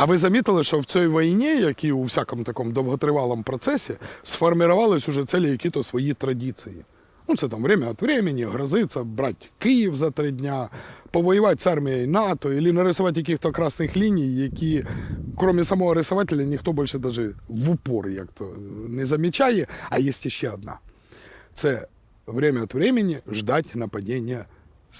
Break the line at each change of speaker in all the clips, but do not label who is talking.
А ви замітили, що в цій війні, як і у всякому такому довготривалому процесі, сформувались уже цілі які-то свої традиції. Ну, це там время від времени, грозиться брати Київ за три дня, повоювати з армією НАТО, або нарисувати яких-то красних ліній, які, крім самого рисувателя, ніхто більше даже в упор як то не замічає. А є ще одна. Це время від времени ждать нападения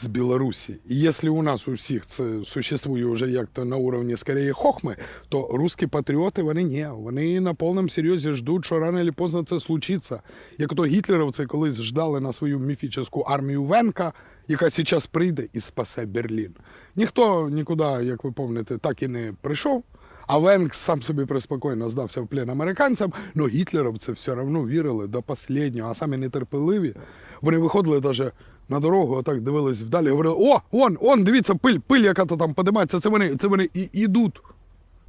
з Білорусі. І якщо у нас у всіх це существує вже як-то на уровні скоріше хохми, то русські патріоти вони ні. Вони на повному серйозі ждуть, що рано чи поздно це случиться. Як то гітлерівці колись ждали на свою міфічну армію Венка, яка зараз прийде і спасе Берлін. Ніхто нікуди, як ви пам'ятаєте, так і не прийшов. А Венк сам собі преспокійно здався в плен американцям, але гітлерівці все одно вірили до останнього, а самі нетерпеливі. Вони виходили навіть на дорогу, отак дивились вдалі, говорили: о, он, он, дивіться, пиль, пиль, яка то там подимається, це вони, це вони і ідуть.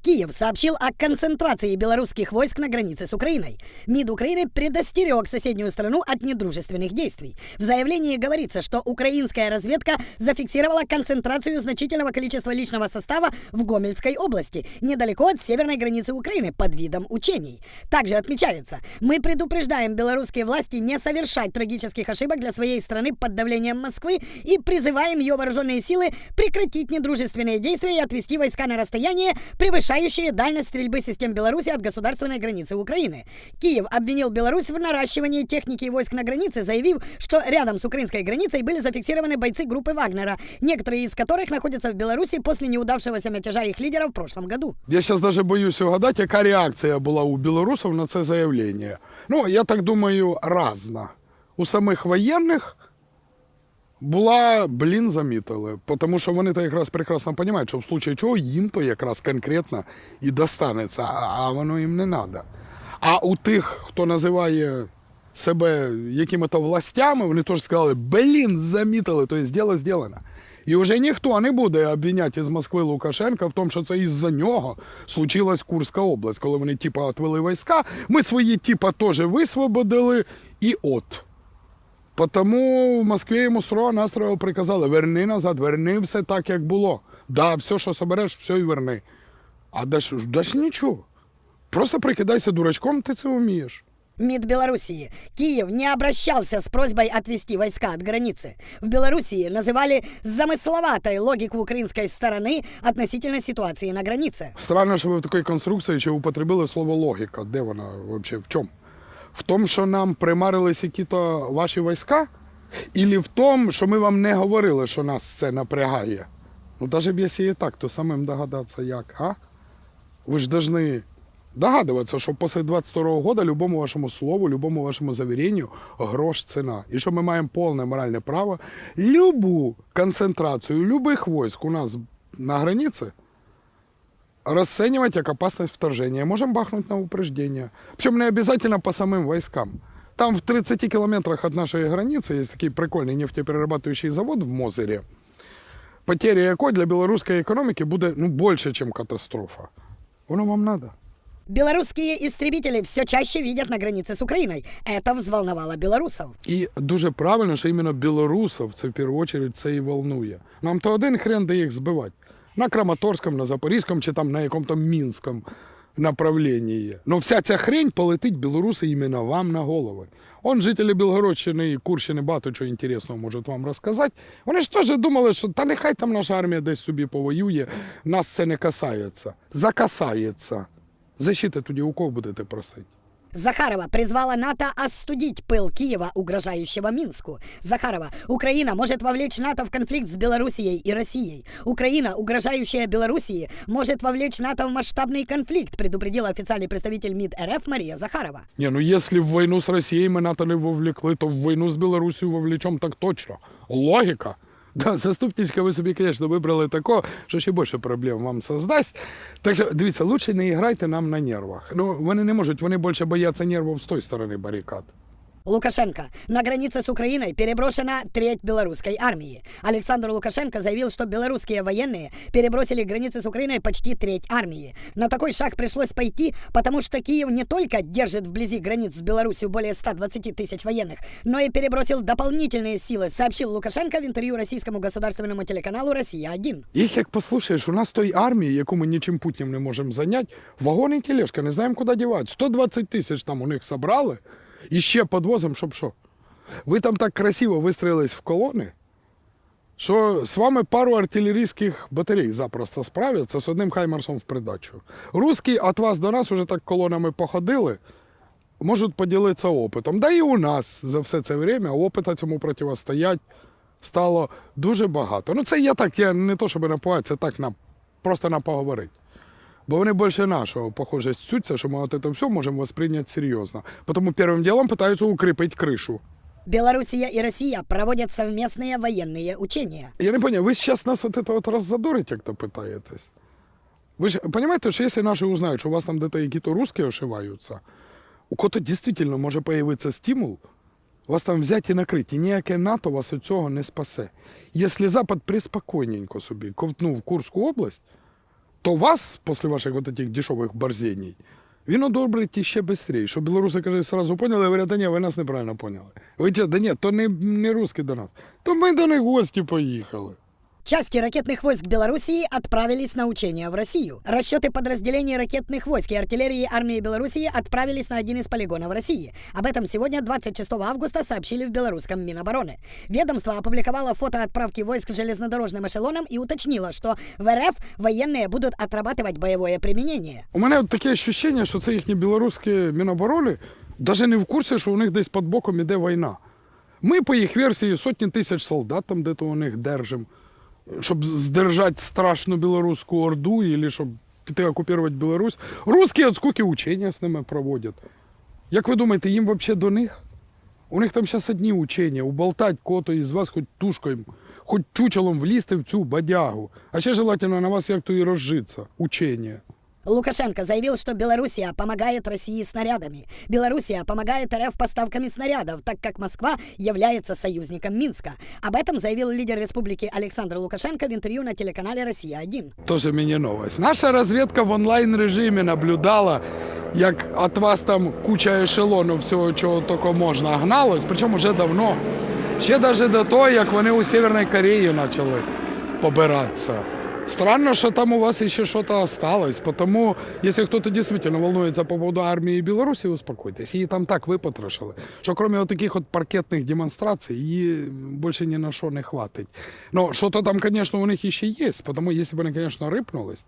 Киев сообщил о концентрации белорусских войск на границе с Украиной. МИД Украины предостерег соседнюю страну от недружественных действий. В заявлении говорится, что украинская разведка зафиксировала концентрацию значительного количества личного состава в Гомельской области, недалеко от северной границы Украины, под видом учений. Также отмечается, мы предупреждаем белорусские власти не совершать трагических ошибок для своей страны под давлением Москвы и призываем ее вооруженные силы прекратить недружественные действия и отвести войска на расстояние, превышающее дальность стрельбы систем Беларуси от государственной границы Украины. Киев обвинил Беларусь в наращивании техники и войск на границе, заявив, что рядом с украинской границей были зафиксированы бойцы группы Вагнера, некоторые из которых находятся в Беларуси после неудавшегося мятежа их лидера в прошлом году.
Я зараз навіть боюсь угадати, яка реакція була у білорусів на це заявлення. Ну, я так думаю, разна. У самих воєнних була, блін, замітили. Тому що вони то якраз прекрасно розуміють, що в случае чого їм то якраз конкретно і достанеться, а воно їм не треба. А у тих, хто називає себе якими-то властями, вони теж сказали, блін, замітили, то є діло зроблено. І вже ніхто не буде обвиняти з Москви Лукашенка в тому, що це із-за нього случилась Курська область, коли вони типа отвели війська. Ми свої типа теж висвободили, і от. Потому в Москві йому строго настрого приказали: верни назад, верни все так, як було. Да, все, що собереш, все і верни. А даш, даш нічого. Просто прикидайся дурачком, ти це вмієш.
МИД Белоруссии. Киев не обращался с просьбой отвести войска от границы. В Белоруссии называли замысловатой логику украинской стороны относительно ситуации на границе.
Странно, що ви в такій конструкції ще употребили слово логіка. Де вона взагалі? В чому? В тому, що нам примарились які-то ваші війська? Ілі в тому, що ми вам не говорили, що нас це напрягає? Ну, навіть якщо і так, то самим догадатися як, а? Ви ж повинні догадуватися, що після 22 року любому вашому слову, любому вашому завіренню грош ціна. І що ми маємо повне моральне право любу концентрацію любих військ у нас на границі расценивать как опасность вторжения. Можем бахнуть на упреждение. Причем не обязательно по самым войскам. Там в 30 километрах от нашей границы есть такий прикольний нефтеперерабатывающий завод в Мозырі, потеря якої для білоруської економіки буде ну, більше, ніж катастрофа. Воно вам треба.
Белорусские истребители все чаще видят на границе с Украиной. Это взволновало белорусов.
І дуже правильно, що іменно білорусів це в першу чергу це і волнує. Нам то один хрен де їх збивати. На Краматорському, на Запорізькому чи там на якому-то Мінському направленні. Ну вся ця хрень полетить білоруси іменно вам на голови. Он жителі Білгородщини і Курщини багато чого інтересного можуть вам розказати. Вони ж теж думали, що та нехай там наша армія десь собі повоює, нас це не касається. Закасається. Защити тоді у кого будете просити?
Захарова призвала НАТО остудить пыл Киева, угрожающего Минску. Захарова, Украина может вовлечь НАТО в конфликт с Белоруссией и Россией. Украина, угрожающая Белоруссии, может вовлечь НАТО в масштабный конфликт, предупредила официальный представитель МИД РФ Мария Захарова.
Не, ну если в войну с Россией мы НАТО не вовлекли, то в войну з Білорусією вовлечем так точно. Логіка. Да, заступничка ви собі, звісно, вибрали такого, що ще більше проблем вам создасть. Так що, дивіться, лучше не грайте нам на нервах. Ну, вони не можуть, вони більше бояться нервів з тої сторони барикад.
Лукашенко. На границе с Украиной переброшена треть белорусской армии. Александр Лукашенко заявил, что белорусские военные перебросили к границе с Украиной почти треть армии. На такой шаг пришлось пойти, потому что Киев не только держит вблизи границ с Беларусью более 120 тысяч военных, но и перебросил дополнительные силы, сообщил Лукашенко в интервью российскому государственному телеканалу «Россия-1».
Їх як послухаєш, у нас той армії, яку ми нічим путнім не можемо зайняти, вагон і тележка, не знаємо, куди дівати. 120 тисяч там у них собрали, і ще підвозимо, щоб що. Ви там так красиво вистроїлись в колони, що з вами пару артилерійських батарей запросто справляться з одним хаймерсом в придачу. Русські від вас до нас уже так колонами походили, можуть поділитися опитом. Да і у нас за все це время опита цьому противостоять стало дуже багато. Ну, це я так, я не то, щоб напугати, це так на, просто на поговорити Бо вони більше нашого, похоже, сцються, що ми от це все можемо восприйняти серйозно. Тому першим ділом питаються укріпити кришу.
Белоруссия и Россия проводят совместные военные учения.
Я не понял, ви зараз нас от это от роззадорить, як то питаєтесь? Ви ж розумієте, що якщо наші узнають, що у вас там де-то якісь русські ошиваються, у кого-то дійсно може появитися стимул вас там взяти і накрити. І ніяке НАТО вас від цього не спасе. Якщо Запад приспокійненько собі ковтнув Курську область, то вас, після ваших вот этих дешевих борзень, він одобрить іще швидше. Що білоруси, каже, сразу поняли, говорять, да ні, ви нас неправильно поняли. Ви че, да ні, то не, не русські до нас. То ми до них гості поїхали.
Части ракетных войск Белоруссии отправились на учения в Россию. Расчеты подразделений ракетных войск и артиллерии армии Белоруссии отправились на один из полигонов России. Об этом сегодня, 26 августа, сообщили в белорусском Минобороны. Ведомство опубликовало фото отправки войск железнодорожным эшелоном и уточнило, что в РФ военные будут отрабатывать боевое применение.
У мене от таке ощущення, що це їхні білоруські міноборони навіть не в курсі, що у них десь під боком іде війна. Ми, по їх версії, сотні тисяч солдат там де-то у них держимо, Щоб здержати страшну білоруську орду, або щоб піти окупувати Білорусь. Русські от скільки учення з ними проводять. Як ви думаєте, їм взагалі до них? У них там зараз одні учення, уболтать кото із вас хоч тушкою, хоч чучелом влізти в цю бадягу. А ще желательно на вас як то і розжитися. Учення.
Лукашенко заявил, что Белоруссия помогает России снарядами. Белоруссия помогает РФ поставками снарядов, так как Москва является союзником Минска. Об этом заявил лидер республики Александр Лукашенко в интервью на телеканале «Россия-1».
Тоже мені новость. Наша розвідка в онлайн режимі наблюдала, як від вас там куча ешелону всього, чого тільки можна гналось, причому вже давно. Ще навіть до того, як вони у Северній Кореї почали побиратися. Странно, що там у вас ще щось осталось, тому, якщо хтось дійсно волнується по поводу армії Білорусі, успокойтесь, її там так випотрошили, що крім от таких от паркетних демонстрацій, її більше ні на що не хватить. Ну, що-то там, звісно, у них ще є, тому, якщо б вони, звісно, рипнулись,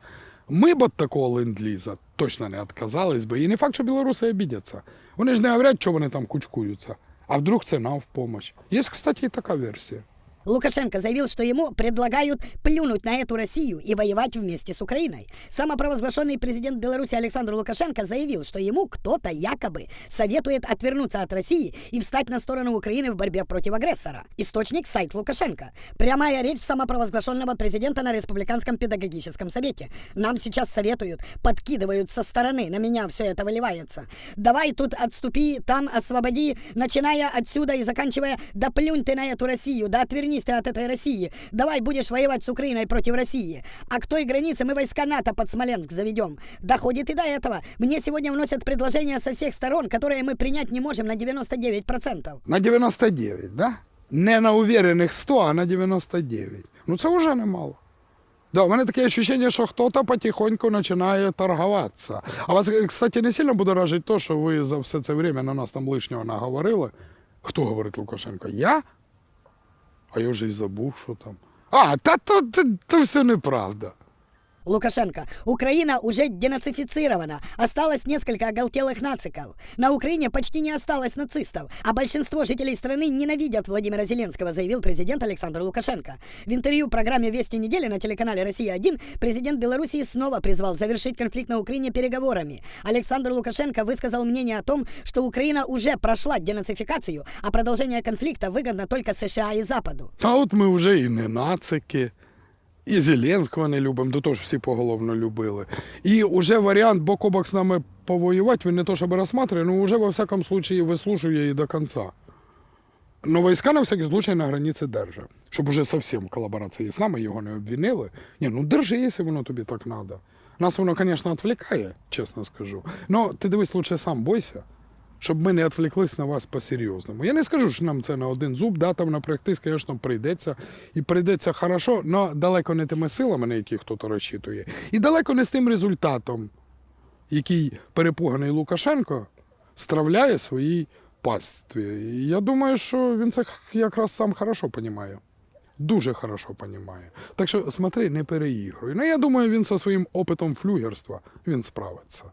ми б від такого ленд-ліза точно не відказались би. І не факт, що білоруси обідяться. Вони ж не говорять, що вони там кучкуються. А вдруг це нам в помощь. Є, кстати, і така версія.
Лукашенко заявил, что ему предлагают плюнуть на эту Россию и воевать вместе с Украиной. Самопровозглашенный президент Беларуси Александр Лукашенко заявил, что ему кто-то якобы советует отвернуться от России и встать на сторону Украины в борьбе против агрессора. Источник – сайт Лукашенко. Прямая речь самопровозглашенного президента на Республиканском педагогическом совете. Нам сейчас советуют, подкидывают со стороны, на меня все это выливается. Давай тут отступи, там освободи, начиная отсюда и заканчивая, да плюнь ты на эту Россию, да ты от этой России. Давай будешь воевать с Украиной против России. А к той границе мы войска НАТО под Смоленск заведем. Доходит и до этого. Мне сегодня вносят предложения со всех сторон, которые мы принять не можем на 99%.
На 99, да? Не на уверених 100, а на 99. Ну це вже немало. Да, у мене таке відчуття, що хтось потихоньку починає торгуватися. А вас, кстати, не сильно будоражить то, що ви за все це время на нас там лишнього наговорили. Хто говорить Лукашенко? Я? А я вже й забув, що там. А, та то, то, то все неправда.
Лукашенко. Украина уже денацифицирована. Осталось несколько оголтелых нациков. На Украине почти не осталось нацистов, а большинство жителей страны ненавидят Владимира Зеленского, заявил президент Александр Лукашенко. В интервью программе «Вести недели» на телеканале «Россия-1» президент Белоруссии снова призвал завершить конфликт на Украине переговорами. Александр Лукашенко высказал мнение о том, что Украина уже прошла денацификацию, а продолжение конфликта выгодно только США и Западу.
А от ми вже і не нацики, і Зеленського не любимо, до того ж всі поголовно любили. І вже варіант бок о бок з нами повоювати, він не то щоб розсматриває, ну вже во всякому случае вислушує її до кінця. Но війська на всякий случай на границі держать. Щоб уже зовсім колаборації з нами його не обвинили. Ні, ну держи, якщо воно тобі так треба. Нас воно, звісно, відвлікає, чесно скажу. Но ти дивись лучше сам бойся, щоб ми не відвлеклись на вас по-серйозному. Я не скажу, що нам це на один зуб, да, там напрягтись, звісно, прийдеться. І прийдеться хорошо, але далеко не тими силами, на які хтось розчитує. І далеко не з тим результатом, який перепуганий Лукашенко стравляє своїй пастві. Я думаю, що він це якраз сам хорошо розуміє. Дуже хорошо розуміє. Так що смотри, не переігруй. Ну, я думаю, він зі своїм опитом флюгерства він справиться.